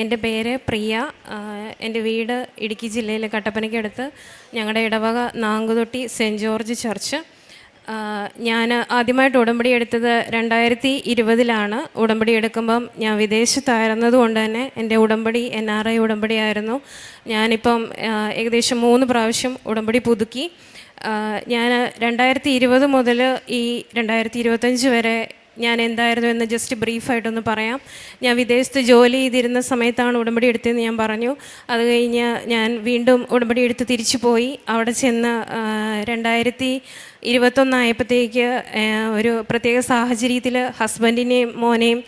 എന്റെ പേര് പ്രിയ. എന്റെ വീട് ഇടുക്കി ജില്ലയിലെ കട്ടപ്പനയ്ക്കടുത്ത് ഞങ്ങളുടെ ഇടവക നാങ്കുതൊട്ടി സെന്റ് ജോർജ് ചർച്ച്. ഞാൻ ആദ്യമായിട്ട് ഉടമ്പടി എടുത്തത് രണ്ടായിരത്തി ഇരുപതിലാണ്. ഉടമ്പടി എടുക്കുമ്പം ഞാൻ വിദേശത്തായിരുന്നത് കൊണ്ട് തന്നെ എന്റെ ഉടമ്പടി എൻ ആർ ഐ ഉടമ്പടി ആയിരുന്നു. ഞാനിപ്പം ഏകദേശം മൂന്ന് പ്രാവശ്യം ഉടമ്പടി പുതുക്കി. ഞാൻ രണ്ടായിരത്തി ഇരുപത് മുതൽ ഈ രണ്ടായിരത്തി ഇരുപത്തഞ്ച് വരെ ഞാൻ എന്തായിരുന്നു എന്ന് ജസ്റ്റ് ബ്രീഫായിട്ടൊന്ന് പറയാം. ഞാൻ വിദേശത്ത് ജോലി ചെയ്തിരുന്ന സമയത്താണ് ഉടമ്പടി എടുത്തതെന്ന് ഞാൻ പറഞ്ഞു. അത് കഴിഞ്ഞ് ഞാൻ വീണ്ടും ഉടമ്പടി എടുത്ത് തിരിച്ചു പോയി. അവിടെ ചെന്ന് രണ്ടായിരത്തി ഇരുപത്തൊന്നായപ്പോഴത്തേക്ക് ഒരു പ്രത്യേക സാഹചര്യത്തിൽ ഹസ്ബൻഡിനെയും മോനെയും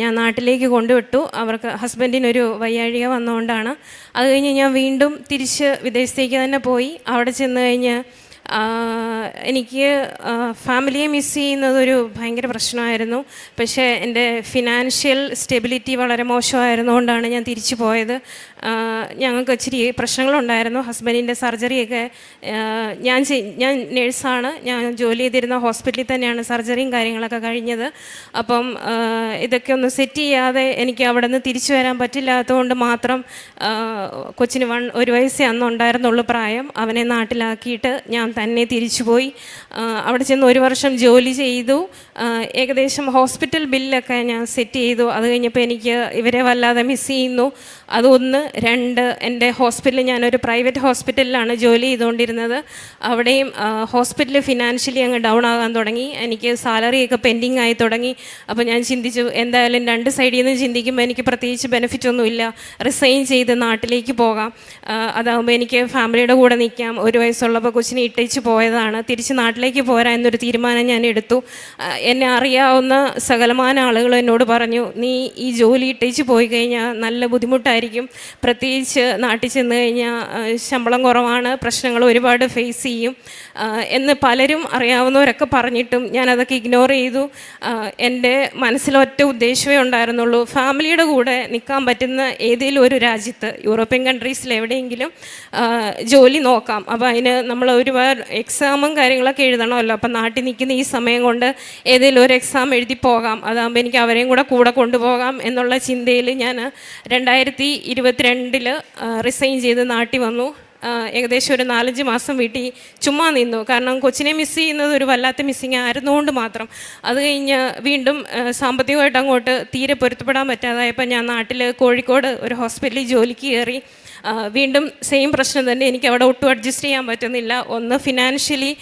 ഞാൻ നാട്ടിലേക്ക് കൊണ്ടുവിട്ടു. അവർക്ക് ഹസ്ബൻഡിനൊരു വയ്യാഴിക വന്നുകൊണ്ടാണ് അത് കഴിഞ്ഞ് ഞാൻ വീണ്ടും തിരിച്ച് വിദേശത്തേക്ക് തന്നെ പോയി. അവിടെ ചെന്ന് കഴിഞ്ഞ് എനിക്ക് ഫാമിലിയെ മിസ് ചെയ്യുന്നതൊരു ഭയങ്കര പ്രശ്നമായിരുന്നു. പക്ഷേ എന്റെ ഫിനാൻഷ്യൽ സ്റ്റെബിലിറ്റി വളരെ മോശമായിരുന്നുകൊണ്ടാണ് ഞാൻ തിരിച്ചു പോയത്. ഞങ്ങൾക്ക് ഇച്ചിരി പ്രശ്നങ്ങളുണ്ടായിരുന്നു. ഹസ്ബൻഡിന്റെ സർജറിയൊക്കെ ഞാൻ ഞാൻ നേഴ്സാണ്. ഞാൻ ജോലി ചെയ്തിരുന്ന ഹോസ്പിറ്റലിൽ തന്നെയാണ് സർജറിയും കാര്യങ്ങളൊക്കെ കഴിഞ്ഞത്. അപ്പം ഇതൊക്കെ ഒന്ന് സെറ്റ് ചെയ്യാതെ എനിക്ക് അവിടെ നിന്ന് തിരിച്ചു വരാൻ പറ്റില്ലാത്തതുകൊണ്ട് മാത്രം കൊച്ചിന് വൺ ഒരു വയസ്സേ അന്നുണ്ടായിരുന്നുള്ളൂ പ്രായം. അവനെ നാട്ടിലാക്കിയിട്ട് ഞാൻ തന്നെ തിരിച്ചുപോയി. അവിടെ ചെന്ന് ഒരു വർഷം ജോലി ചെയ്തു. ഏകദേശം ഹോസ്പിറ്റൽ ബില്ലൊക്കെ ഞാൻ സെറ്റ് ചെയ്തു. അത് കഴിഞ്ഞപ്പോൾ എനിക്ക് ഇവരെ വല്ലാതെ മിസ് ചെയ്യുന്നു. അതൊന്ന് രണ്ട് എന്റെ ഹോസ്പിറ്റലിൽ ഞാനൊരു പ്രൈവറ്റ് ഹോസ്പിറ്റലിലാണ് ജോലി ചെയ്തുകൊണ്ടിരുന്നത്. അവിടെയും ഹോസ്പിറ്റൽ ഫിനാൻഷ്യലി അങ്ങ് ഡൗൺ ആകാൻ തുടങ്ങി. എനിക്ക് സാലറിയൊക്കെ പെൻഡിങ് ആയി തുടങ്ങി. അപ്പോൾ ഞാൻ ചിന്തിച്ചു എന്തായാലും രണ്ട് സൈഡിൽ നിന്ന് ചിന്തിക്കുമ്പോൾ എനിക്ക് പ്രത്യേകിച്ച് ബെനിഫിറ്റ് ഒന്നുമില്ല. റിസൈൻ ചെയ്ത് നാട്ടിലേക്ക് പോകാം. അതാകുമ്പോൾ എനിക്ക് ഫാമിലിയുടെ കൂടെ നിൽക്കാം. ഒരു വയസ്സുള്ളപ്പോൾ കൊച്ചിനെ ഇട്ടേച്ച് പോയതാണ്. തിരിച്ച് നാട്ടിലേക്ക് പോരാ എന്നൊരു തീരുമാനം ഞാൻ എടുത്തു. എന്നെ അറിയാവുന്ന സകലമാന ആളുകൾ എന്നോട് പറഞ്ഞു നീ ഈ ജോലി ഇട്ടേച്ച് പോയി കഴിഞ്ഞാൽ നല്ല ബുദ്ധിമുട്ടായിരിക്കും. പ്രത്യേകിച്ച് നാട്ടിൽ ചെന്ന് കഴിഞ്ഞാൽ ശമ്പളം കുറവാണ് പ്രശ്നങ്ങൾ ഒരുപാട് ഫേസ് ചെയ്യും. എന്ന് പലരും അറിയാവുന്നവരൊക്കെ പറഞ്ഞിട്ടും ഞാനതൊക്കെ ഇഗ്നോർ ചെയ്തു. എന്റെ മനസ്സിലൊറ്റ ഉദ്ദേശമേ ഉണ്ടായിരുന്നുള്ളൂ ഫാമിലിയുടെ കൂടെ നിൽക്കാൻ പറ്റുന്ന ഏതെങ്കിലും ഒരു രാജ്യത്ത് യൂറോപ്യൻ കൺട്രീസിൽ എവിടെയെങ്കിലും ജോലി നോക്കാം. അപ്പോൾ അതിന് നമ്മൾ ഒരുപാട് എക്സാമും കാര്യങ്ങളൊക്കെ എഴുതണമല്ലോ. അപ്പം നാട്ടിൽ നിൽക്കുന്ന ഈ സമയം കൊണ്ട് ഏതെങ്കിലും ഒരു എക്സാം എഴുതി പോകാം. അതാകുമ്പോൾ എനിക്ക് അവരെയും കൂടെ കൂടെ കൊണ്ടുപോകാം എന്നുള്ള ചിന്തയിൽ ഞാൻ രണ്ടായിരത്തി ഇരുപത്തിരണ്ടിൽ റിസൈൻ ചെയ്ത് നാട്ടിൽ വന്നു. ഏകദേശം ഒരു നാലഞ്ച് മാസം വീട്ടിൽ ചുമ്മാ നിന്നു. കാരണം കൊച്ചിനെ മിസ് ചെയ്യുന്നത് ഒരു വല്ലാത്ത മിസ്സിങ് ആയിരുന്നുകൊണ്ട് മാത്രം. അത് കഴിഞ്ഞ് വീണ്ടും സാമ്പത്തികമായിട്ട് അങ്ങോട്ട് തീരെ പൊരുത്തപ്പെടാൻ പറ്റാതായപ്പോൾ ഞാൻ നാട്ടിൽ കോഴിക്കോട് ഒരു ഹോസ്പിറ്റലിൽ ജോലിക്ക് കയറി. വീണ്ടും സെയിം പ്രശ്നം തന്നെ എനിക്ക് അവിടെ ഒട്ടും അഡ്ജസ്റ്റ് ചെയ്യാൻ പറ്റുന്നില്ല. ഒന്ന് ഫിനാൻഷ്യലി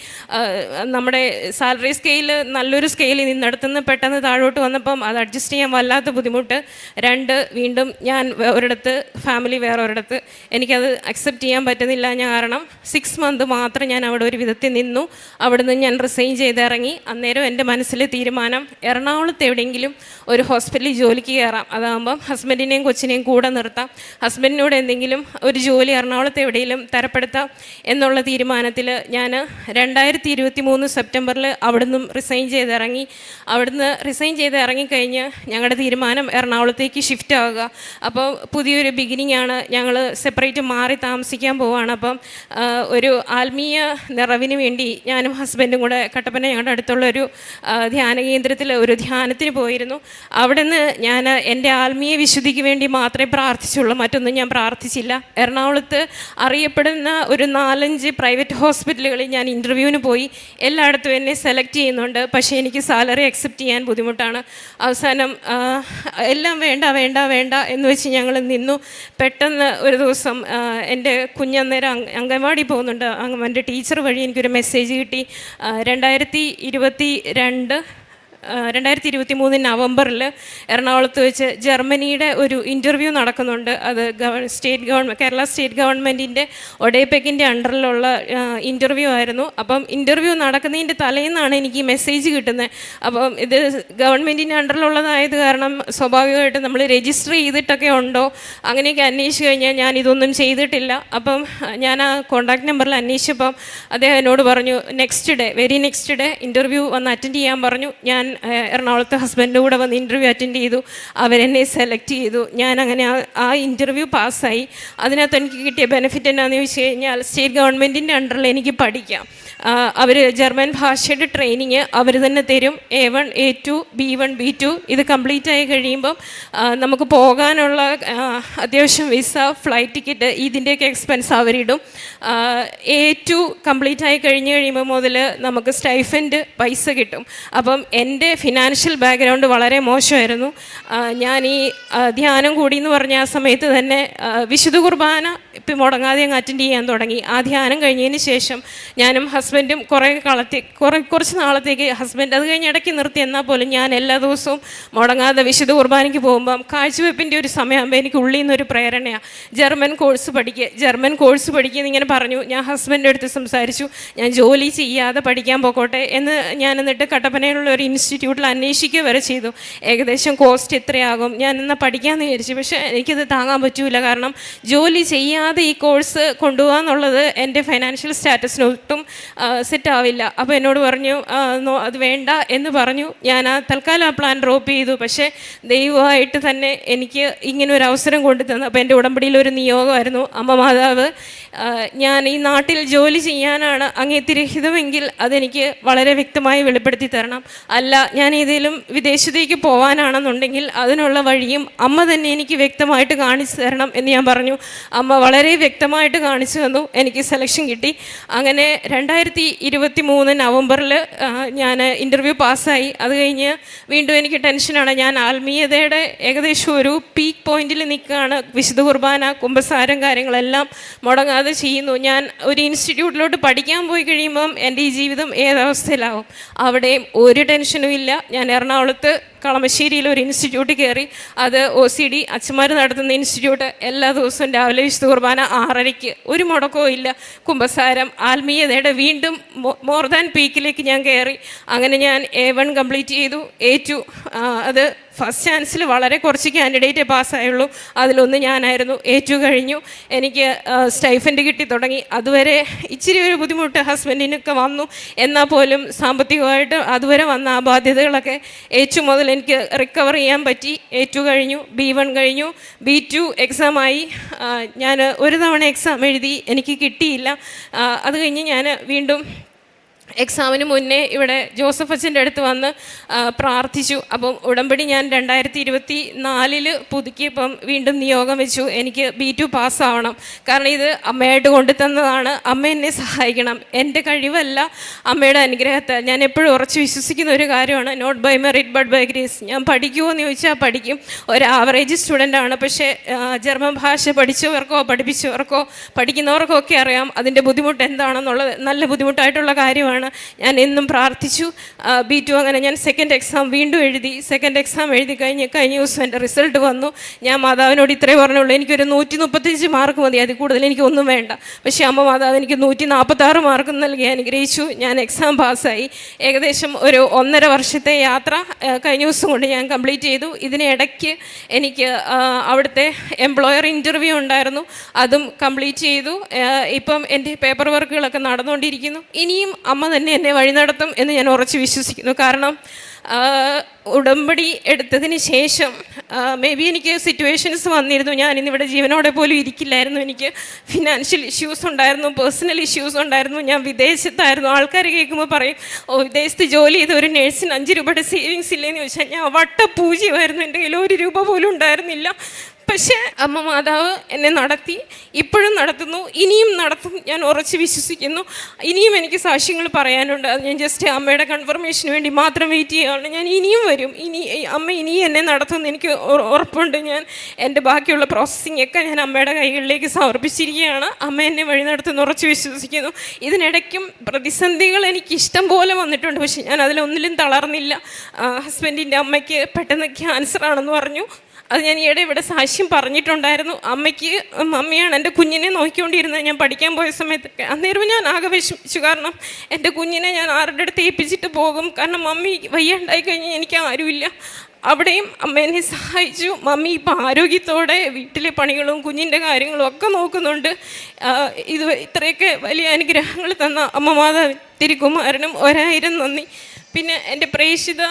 നമ്മുടെ സാലറി സ്കെയിൽ നല്ലൊരു സ്കെയിലിൽ നിന്നിടത്തുനിന്ന് പെട്ടെന്ന് താഴോട്ട് വന്നപ്പം അത് അഡ്ജസ്റ്റ് ചെയ്യാൻ വല്ലാത്ത ബുദ്ധിമുട്ട്. രണ്ട് വീണ്ടും ഞാൻ ഒരിടത്ത് ഫാമിലി വേറെ ഒരിടത്ത് എനിക്കത് അക്സെപ്റ്റ് ചെയ്യാൻ പറ്റുന്നില്ല ഞാൻ കാരണം സിക്സ് മന്ത് മാത്രം ഞാൻ അവിടെ ഒരു വിധത്തിൽ നിന്നു. അവിടുന്ന് ഞാൻ റിസൈൻ ചെയ്തിറങ്ങി. അന്നേരം എന്റെ മനസ്സിൽ തീരുമാനം എറണാകുളത്ത് എവിടെയെങ്കിലും ഒരു ഹോസ്പിറ്റലിൽ ജോലിക്ക് കയറാം. അതാകുമ്പം ഹസ്ബൻഡിനെയും കൊച്ചിനെയും കൂടെ നിർത്താം. ഹസ്ബൻഡിനോട് എന്തെങ്കിലും ഒരു ജോലി എറണാകുളത്ത് എവിടെയെങ്കിലും തരപ്പെടുത്താം എന്നുള്ള തീരുമാനത്തിൽ ഞാൻ രണ്ടായിരത്തി ഇരുപത്തി മൂന്ന് സെപ്റ്റംബറിൽ അവിടുന്ന് റിസൈൻ ചെയ്ത് ഇറങ്ങി അവിടുന്ന് റിസൈൻ ചെയ്ത് ഇറങ്ങിക്കഴിഞ്ഞ് ഞങ്ങളുടെ തീരുമാനം എറണാകുളത്തേക്ക് ഷിഫ്റ്റ് ആവുക. അപ്പോൾ പുതിയൊരു ബിഗിനിങ് ആണ്. ഞങ്ങൾ സെപ്പറേറ്റ് മാറി താമസിക്കാൻ പോവുകയാണ് അപ്പം ഒരു ആത്മീയ നിറവിന് വേണ്ടി ഞാനും ഹസ്ബൻഡും കൂടെ കട്ടപ്പന ഞങ്ങളുടെ അടുത്തുള്ള ഒരു ധ്യാന കേന്ദ്രത്തിൽ ഒരു ധ്യാനത്തിന് പോയിരുന്നു. അവിടെ നിന്ന് ഞാൻ എന്റെ ആത്മീയ വിശുദ്ധിക്ക് വേണ്ടി മാത്രമേ പ്രാർത്ഥിച്ചുള്ളൂ. മറ്റൊന്നും ഞാൻ പ്രാർത്ഥിച്ചില്ല. എറണാകുളത്ത് അറിയപ്പെടുന്ന ഒരു നാലഞ്ച് പ്രൈവറ്റ് ഹോസ്പിറ്റലുകളിൽ ഞാൻ ഇന്റർവ്യൂവിന് പോയി. എല്ലായിടത്തും എന്നെ സെലക്ട് ചെയ്യുന്നുണ്ട്. പക്ഷേ എനിക്ക് സാലറി അക്സെപ്റ്റ് ചെയ്യാൻ ബുദ്ധിമുട്ടാണ്. അവസാനം എല്ലാം വേണ്ട വേണ്ട വേണ്ട എന്ന് വെച്ച് ഞങ്ങൾ നിന്നു. പെട്ടെന്ന് ഒരു ദിവസം എന്റെ കുഞ്ഞന്നേരം അംഗ- അംഗൻവാടി പോകുന്നുണ്ട്. എന്റെ ടീച്ചർ വഴി എനിക്കൊരു മെസ്സേജ് കിട്ടി. രണ്ടായിരത്തി ഇരുപത്തി രണ്ട് രണ്ടായിരത്തി ഇരുപത്തി മൂന്ന് നവംബറിൽ എറണാകുളത്ത് വെച്ച് ജർമ്മനിയുടെ ഒരു ഇന്റർവ്യൂ നടക്കുന്നുണ്ട്. അത് സ്റ്റേറ്റ് ഗവൺമെന്റ് കേരള സ്റ്റേറ്റ് ഗവൺമെന്റിന്റെ ഒഡേപെക്കിന്റെ അണ്ടറിലുള്ള ഇന്റർവ്യൂ ആയിരുന്നു. അപ്പം ഇന്റർവ്യൂ നടക്കുന്നതിന്റെ തലേന്നാണ് എനിക്ക് മെസ്സേജ് കിട്ടുന്നത്. അപ്പം ഇത് ഗവൺമെന്റിന്റെ അണ്ടറിലുള്ളതായത് കാരണം സ്വാഭാവികമായിട്ടും നമ്മൾ രജിസ്റ്റർ ചെയ്തിട്ടൊക്കെ ഉണ്ടോ? അങ്ങനെയൊക്കെ അന്വേഷിച്ച് കഴിഞ്ഞാൽ ഞാൻ ഇതൊന്നും ചെയ്തിട്ടില്ല. അപ്പം ഞാൻ ആ കോൺടാക്ട് നമ്പറിൽ അന്വേഷിച്ചപ്പം അദ്ദേഹം എന്നോട് പറഞ്ഞു next day very next day interview വന്ന് അറ്റൻഡ് ചെയ്യാൻ പറഞ്ഞു. ഞാൻ എറണാകുളത്ത് ഹസ്ബൻഡിന്റെ കൂടെ വന്ന് ഇന്റർവ്യൂ അറ്റൻഡ് ചെയ്തു. അവരെന്നെ സെലക്ട് ചെയ്തു. ഞാൻ അങ്ങനെ ആ ഇന്റർവ്യൂ പാസ്സായി അതിനകത്ത് എനിക്ക് കിട്ടിയ ബെനിഫിറ്റ് എന്നാന്ന് ചോദിച്ചു കഴിഞ്ഞാൽ സ്റ്റേറ്റ് ഗവൺമെന്റിന്റെ അണ്ടറിൽ എനിക്ക് പഠിക്കാം. അവർ ജർമ്മൻ ഭാഷയുടെ ട്രെയിനിങ് അവർ തന്നെ തരും. A one A two B one B two ഇത് കംപ്ലീറ്റ് ആയി കഴിയുമ്പം നമുക്ക് പോകാനുള്ള അത്യാവശ്യം വിസ ഫ്ലൈറ്റ് ടിക്കറ്റ് ഇതിന്റെയൊക്കെ എക്സ്പെൻസ് അവരിടും. എ ടു കംപ്ലീറ്റ് ആയി കഴിഞ്ഞ് കഴിയുമ്പോൾ മുതൽ നമുക്ക് സ്റ്റൈഫൻഡ് പൈസ കിട്ടും. അപ്പം എന്റെ ഫിനാൻഷ്യൽ ബാക്ക്ഗ്രൗണ്ട് വളരെ മോശമായിരുന്നു. ഞാൻ ഈ ധ്യാനം കൂടി എന്ന് പറഞ്ഞ ആ സമയത്ത് തന്നെ വിശുദ്ധ കുർബാന ഇപ്പം മുടങ്ങാതെ അങ്ങ് അറ്റൻഡ് ചെയ്യാൻ തുടങ്ങി. ആ ധ്യാനം കഴിഞ്ഞതിന് ശേഷം ഞാനും ഹസ്ബൻഡും കുറേ കാലത്തെ കുറേ കുറച്ച് നാളത്തേക്ക് ഹസ്ബൻഡ് അത് കഴിഞ്ഞ് ഇടയ്ക്ക് നിർത്തി എന്നാൽ പോലും ഞാൻ എല്ലാ ദിവസവും മുടങ്ങാതെ വിശുദ്ധ കുർബാനയ്ക്ക് പോകുമ്പം കാഴ്ചവെപ്പിന്റെ ഒരു സമയമാകുമ്പോൾ എനിക്ക് ഉള്ളിൽ നിന്നൊരു പ്രേരണയാണ് ജർമ്മൻ കോഴ്സ് പഠിക്കുക ജർമ്മൻ കോഴ്സ് പഠിക്കുക എന്നിങ്ങനെ പറഞ്ഞു. ഞാൻ ഹസ്ബൻഡിന്റെ അടുത്ത് സംസാരിച്ചു. ഞാൻ ജോലി ചെയ്യാതെ പഠിക്കാൻ പോക്കോട്ടെ എന്ന് ഞാൻ എന്നിട്ട് കട്ടപ്പനയിലുള്ള ഒരു ഇൻസ്റ്റിറ്റ്യൂട്ടിൽ അന്വേഷിക്കുക വരെ ചെയ്തു. ഏകദേശം കോസ്റ്റ് എത്രയാകും? ഞാൻ എന്നാൽ പഠിക്കാമെന്ന് വിചാരിച്ചു. പക്ഷേ എനിക്കത് താങ്ങാൻ പറ്റൂല. കാരണം ജോലി ചെയ്യാതെ ഈ കോഴ്സ് കൊണ്ടുപോകാന്നുള്ളത് എന്റെ ഫൈനാൻഷ്യൽ സ്റ്റാറ്റസിന് ഒട്ടും സെറ്റ് ആവില്ല. അപ്പോൾ എന്നോട് പറഞ്ഞു അത് വേണ്ട എന്ന് പറഞ്ഞു. ഞാൻ ആ തൽക്കാലം ആ പ്ലാൻ ഡ്രോപ്പ് ചെയ്തു. പക്ഷേ ദൈവമായിട്ട് തന്നെ എനിക്ക് ഇങ്ങനെ ഒരു അവസരം കൊണ്ടു തന്നു. അപ്പോൾ എന്റെ ഉടമ്പടിയിൽ ഒരു നിയോഗമായിരുന്നു. അമ്മ മാതാവ് ഞാൻ ഈ നാട്ടിൽ ജോലി ചെയ്യാനാണ് അങ്ങേ തിരഹിതമെങ്കിൽ അതെനിക്ക് വളരെ വ്യക്തമായി വെളിപ്പെടുത്തി തരണം. അല്ല ഞാൻ ഏതെങ്കിലും വിദേശത്തേക്ക് പോകാനാണെന്നുണ്ടെങ്കിൽ അതിനുള്ള വഴിയും അമ്മ തന്നെ എനിക്ക് വ്യക്തമായിട്ട് കാണിച്ചു തരണം എന്ന് ഞാൻ പറഞ്ഞു. അമ്മ വളരെ വ്യക്തമായിട്ട് കാണിച്ചു തന്നു. എനിക്ക് സെലക്ഷൻ കിട്ടി. അങ്ങനെ രണ്ടായിരത്തി ഇരുപത്തി മൂന്ന് നവംബറിൽ ഞാൻ ഇന്റർവ്യൂ പാസ്സായി. അത് കഴിഞ്ഞ് വീണ്ടും എനിക്ക് ടെൻഷനാണ്. ഞാൻ ആത്മീയതയുടെ ഏകദേശം ഒരു പീക്ക് പോയിന്റിൽ നിൽക്കുകയാണ്. വിശുദ്ധ കുർബാന കുംഭസാരം കാര്യങ്ങളെല്ലാം മുടങ്ങാതെ ചെയ്യുന്നു. ഞാൻ ഒരു ഇൻസ്റ്റിറ്റ്യൂട്ടിലോട്ട് പഠിക്കാൻ പോയി കഴിയുമ്പം എന്റെ ഈ ജീവിതം ഏതവസ്ഥയിലാവും? അവിടെയും ഒരു ടെൻഷനും ഇല്ല. ഞാൻ എറണാകുളത്ത് കളമശ്ശേരിയിൽ ഒരു ഇൻസ്റ്റിറ്റ്യൂട്ടിൽ കയറി. അത് ഒ സി ഡി അച്ഛന്മാർ നടത്തുന്ന ഇൻസ്റ്റിറ്റ്യൂട്ട് എല്ലാ ദിവസവും രാവിലെ വിശുദ്ധ കുർബാന ആറരയ്ക്ക്. ഒരു മുടക്കവും ഇല്ല. കുംഭസാരം ആത്മീയതയുടെ വീണ്ടും മോർ ദാൻ പീക്കിലേക്ക് ഞാൻ കയറി അങ്ങനെ ഞാൻ എ വൺ കംപ്ലീറ്റ് ചെയ്തു. എ ടു അത് ഫസ്റ്റ് ചാൻസിൽ വളരെ കുറച്ച് കാൻഡിഡേറ്റ് പാസ്സായുള്ളൂ. അതിലൊന്ന് ഞാനായിരുന്നു. ഏറ്റു കഴിഞ്ഞു. എനിക്ക് സ്റ്റൈഫൻഡ് കിട്ടി തുടങ്ങി. അതുവരെ ഇച്ചിരി ഒരു ബുദ്ധിമുട്ട് ഹസ്ബൻഡിനൊക്കെ വന്നു. എന്നാൽ പോലും സാമ്പത്തികമായിട്ട് അതുവരെ വന്ന ആ ബാധ്യതകളൊക്കെ ഏറ്റു മുതൽ എനിക്ക് റിക്കവർ ചെയ്യാൻ പറ്റി. ടു കഴിഞ്ഞു. ബി വൺ കഴിഞ്ഞു. ബി ടു എക്സാമായി ഞാൻ ഒരു തവണ എക്സാം എഴുതി. എനിക്ക് കിട്ടിയില്ല. അത് കഴിഞ്ഞ് ഞാൻ വീണ്ടും എക്സാമിന് മുന്നേ ഇവിടെ ജോസഫ് അച്ഛന്റെ അടുത്ത് വന്ന് പ്രാർത്ഥിച്ചു. അപ്പം ഉടമ്പടി ഞാൻ രണ്ടായിരത്തി ഇരുപത്തി നാലിൽ പുതുക്കിയപ്പം വീണ്ടും നിയോഗം വെച്ചു. എനിക്ക് ബി ടു പാസ്സാവണം. കാരണം ഇത് അമ്മയായിട്ട് കൊണ്ടുതന്നതാണ് അമ്മ എന്നെ സഹായിക്കണം. എന്റെ കഴിവല്ല അമ്മയുടെ അനുഗ്രഹത്തെ. ഞാൻ എപ്പോഴും ഉറച്ചു വിശ്വസിക്കുന്ന ഒരു കാര്യമാണ്. Not by merit but by grace ഞാൻ പഠിക്കുമോ എന്ന് ചോദിച്ചാൽ പഠിക്കും. ഒരു ആവറേജ് സ്റ്റുഡന്റാണ് പക്ഷേ ജർമ്മൻ ഭാഷ പഠിച്ചവർക്കോ പഠിപ്പിച്ചവർക്കോ പഠിക്കുന്നവർക്കോ ഒക്കെ അറിയാം അതിന്റെ ബുദ്ധിമുട്ട് എന്താണെന്നുള്ളത്. നല്ല ബുദ്ധിമുട്ടായിട്ടുള്ള കാര്യമാണ്. ഞാൻ എന്നും പ്രാർത്ഥിച്ചു. ബി ടു അങ്ങനെ ഞാൻ സെക്കൻഡ് എക്സാം വീണ്ടും എഴുതി. സെക്കൻഡ് എക്സാം എഴുതി കഴിഞ്ഞ് കഴിഞ്ഞ ദിവസം എന്റെ റിസൾട്ട് വന്നു. ഞാൻ മാതാവിനോട് ഇത്രേ പറഞ്ഞുള്ളൂ. എനിക്കൊരു നൂറ്റി മുപ്പത്തഞ്ച് മാർക്ക് മതി. അതിൽ കൂടുതൽ എനിക്കൊന്നും വേണ്ട. പക്ഷേ അമ്മ മാതാവ് എനിക്ക് നൂറ്റി നാൽപ്പത്താറ് മാർക്ക് നൽകി. അനുഗ്രഹിച്ചു. ഞാൻ എക്സാം പാസ്സായി. ഏകദേശം ഒരു ഒന്നര വർഷത്തെ യാത്ര കഴിഞ്ഞ ദിവസം കൊണ്ട് ഞാൻ കംപ്ലീറ്റ് ചെയ്തു. ഇതിനിടയ്ക്ക് എനിക്ക് അവിടുത്തെ എംപ്ലോയർ ഇന്റർവ്യൂ ഉണ്ടായിരുന്നു. അതും കംപ്ലീറ്റ് ചെയ്തു. ഇപ്പം എന്റെ പേപ്പർ വർക്കുകളൊക്കെ നടന്നുകൊണ്ടിരിക്കുന്നു. ഇനിയും അമ്മ തന്നെ എന്നെ വഴി നടത്തും എന്ന് ഞാൻ ഉറച്ച് വിശ്വസിക്കുന്നു. കാരണം ഉടമ്പടി എടുത്തതിന് ശേഷം മേ ബി എനിക്ക് സിറ്റുവേഷൻസ് വന്നിരുന്നു. ഞാൻ ഇന്നിവിടെ ജീവനോടെ പോലും ഇരിക്കില്ലായിരുന്നു. എനിക്ക് ഫിനാൻഷ്യൽ ഇഷ്യൂസ് ഉണ്ടായിരുന്നു പേഴ്സണൽ ഇഷ്യൂസ് ഉണ്ടായിരുന്നു. ഞാൻ വിദേശത്തായിരുന്നു. ആൾക്കാർ കേൾക്കുമ്പോൾ പറയും ഓ വിദേശത്ത് ജോലി ചെയ്ത ഒരു നേഴ്സിന് അഞ്ച് രൂപയുടെ സേവിങ്സ് ഇല്ലേന്ന് ചോദിച്ചാൽ ഞാൻ വട്ടപൂജ്യമായിരുന്നു എന്റെ കയ്യിൽ ഒരു രൂപ പോലും ഉണ്ടായിരുന്നില്ല. പക്ഷേ അമ്മ മാതാവ് എന്നെ നടത്തി ഇപ്പോഴും നടത്തുന്നു ഇനിയും നടത്തും ഞാൻ ഉറച്ച് വിശ്വസിക്കുന്നു. ഇനിയും എനിക്ക് സാക്ഷ്യങ്ങൾ പറയാനുണ്ട്. അത് ഞാൻ ജസ്റ്റ് അമ്മയുടെ കൺഫർമേഷന് വേണ്ടി മാത്രം വെയിറ്റ് ചെയ്യുകയാണ്. ഞാൻ ഇനിയും വരും. ഇനി അമ്മ ഇനിയും എന്നെ നടത്തുമെന്ന് എനിക്ക് ഉറപ്പുണ്ട്. ഞാൻ എന്റെ ബാക്കിയുള്ള പ്രോസസ്സിംഗ് ഒക്കെ ഞാൻ അമ്മയുടെ കൈകളിലേക്ക് സമർപ്പിച്ചിരിക്കുകയാണ്. അമ്മ എന്നെ വഴി നടത്തുന്ന ഉറച്ച് വിശ്വസിക്കുന്നു. ഇതിനിടയ്ക്കും പ്രതിസന്ധികൾ എനിക്ക് ഇഷ്ടം പോലെ വന്നിട്ടുണ്ട്. പക്ഷേ ഞാൻ അതിലൊന്നിലും തളർന്നില്ല. ഹസ്ബൻഡിന്റെ അമ്മയ്ക്ക് പെട്ടെന്ന് ക്യാൻസർ ആണെന്ന് പറഞ്ഞു. അത് ഞാൻ ഈയിടെ ഇവിടെ സാക്ഷ്യം പറഞ്ഞിട്ടുണ്ടായിരുന്നു. അമ്മയ്ക്ക് അമ്മയാണ് എന്റെ കുഞ്ഞിനെ നോക്കിക്കൊണ്ടിരുന്നത്. ഞാൻ പഠിക്കാൻ പോയ സമയത്തൊക്കെ അന്നേരം ഞാൻ ആകെ വിഷമിച്ചു. കാരണം എന്റെ കുഞ്ഞിനെ ഞാൻ ആരുടെ അടുത്ത് ഏൽപ്പിച്ചിട്ട് പോകും? കാരണം മമ്മി വയ്യാണ്ടായി കഴിഞ്ഞാൽ എനിക്ക് ആരുമില്ല. അവിടെയും അമ്മ എന്നെ സഹായിച്ചു. മമ്മി ഇപ്പം ആരോഗ്യത്തോടെ വീട്ടിലെ പണികളും കുഞ്ഞിന്റെ കാര്യങ്ങളും ഒക്കെ നോക്കുന്നുണ്ട്. ഇത് ഇത്രയൊക്കെ വലിയ അനുഗ്രഹങ്ങൾ തന്ന അമ്മ മാതാവ് തിരുക്കുമാരനും ഒരായിരം നന്ദി. പിന്നെ എന്റെ പ്രേക്ഷിത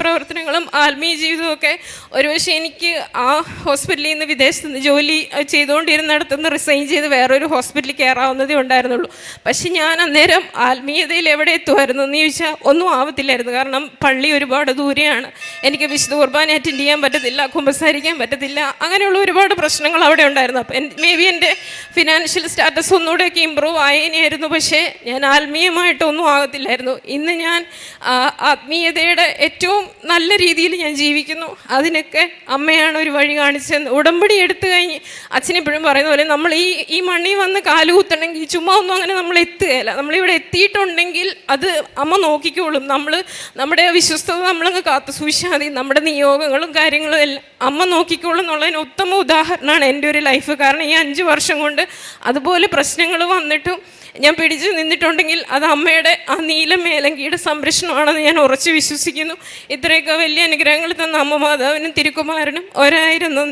പ്രവർത്തനങ്ങളും ആത്മീയ ജീവിതവും ഒക്കെ ഒരുപക്ഷെ എനിക്ക് ആ ഹോസ്പിറ്റലിൽ നിന്ന് വിദേശത്ത് നിന്ന് ജോലി ചെയ്തുകൊണ്ടിരുന്നിടത്തുനിന്ന് നിന്ന് റിസൈൻ ചെയ്ത് വേറൊരു ഹോസ്പിറ്റലിൽ കയറാവുന്നതേ ഉണ്ടായിരുന്നുള്ളൂ. പക്ഷെ ഞാൻ അന്നേരം ആത്മീയതയിൽ എവിടെ എത്തുമായിരുന്നു എന്ന് ചോദിച്ചാൽ ഒന്നും ആവത്തില്ലായിരുന്നു. കാരണം പള്ളി ഒരുപാട് ദൂരെയാണ്. എനിക്ക് വിശുദ്ധ കുർബാന അറ്റൻഡ് ചെയ്യാൻ പറ്റത്തില്ല കുമ്പസാരിക്കാൻ പറ്റത്തില്ല അങ്ങനെയുള്ള ഒരുപാട് പ്രശ്നങ്ങൾ അവിടെ ഉണ്ടായിരുന്നു. അപ്പം മേ ബി എന്റെ ഫിനാൻഷ്യൽ സ്റ്റാറ്റസ് ഒന്നുകൂടെയൊക്കെ ഇമ്പ്രൂവ് ആയേനെയായിരുന്നു. പക്ഷേ ഞാൻ ആത്മീയമായിട്ടൊന്നും ആകത്തില്ലായിരുന്നു. ഇന്ന് ഞാൻ ആത്മീയതയുടെ ഏറ്റവും നല്ല രീതിയിൽ ഞാൻ ജീവിക്കുന്നു. അതിനൊക്കെ അമ്മയാണ് ഒരു വഴി കാണിച്ചത് ഉടമ്പടി എടുത്തു കഴിഞ്ഞ് അച്ഛനെപ്പോഴും പറയുന്ന പോലെ നമ്മൾ ഈ ഈ മണ്ണിൽ വന്ന് കാലുകൂത്തണമെങ്കിൽ ചുമ്മാ ഒന്നും അങ്ങനെ നമ്മൾ എത്തുകയില്ല. നമ്മളിവിടെ എത്തിയിട്ടുണ്ടെങ്കിൽ അത് അമ്മ നോക്കിക്കോളും. നമ്മൾ നമ്മുടെ വിശ്വസ്തത നമ്മളങ്ങ് കാത്തു സൂക്ഷിച്ചാൽ മതി. നമ്മുടെ നിയോഗങ്ങളും കാര്യങ്ങളും എല്ലാം അമ്മ നോക്കിക്കോളും എന്നുള്ളതിന് ഉത്തമ ഉദാഹരണമാണ് എന്റെ ഒരു ലൈഫ്. കാരണം ഈ അഞ്ച് വർഷം കൊണ്ട് അതുപോലെ പ്രശ്നങ്ങൾ വന്നിട്ടും ഞാൻ പിടിച്ചു നിന്നിട്ടുണ്ടെങ്കിൽ അത് അമ്മയുടെ ആ നീല മേലങ്കിയുടെ സംരക്ഷണമാണെന്ന് ഞാൻ ഉറച്ചു വിശ്വസിക്കുന്നു. ഇത്രയൊക്കെ വലിയ അനുഗ്രഹങ്ങൾ തന്ന അമ്മ മാതാവിനും തിരുക്കുമാരനും. ഒരായിരം നന്ദി.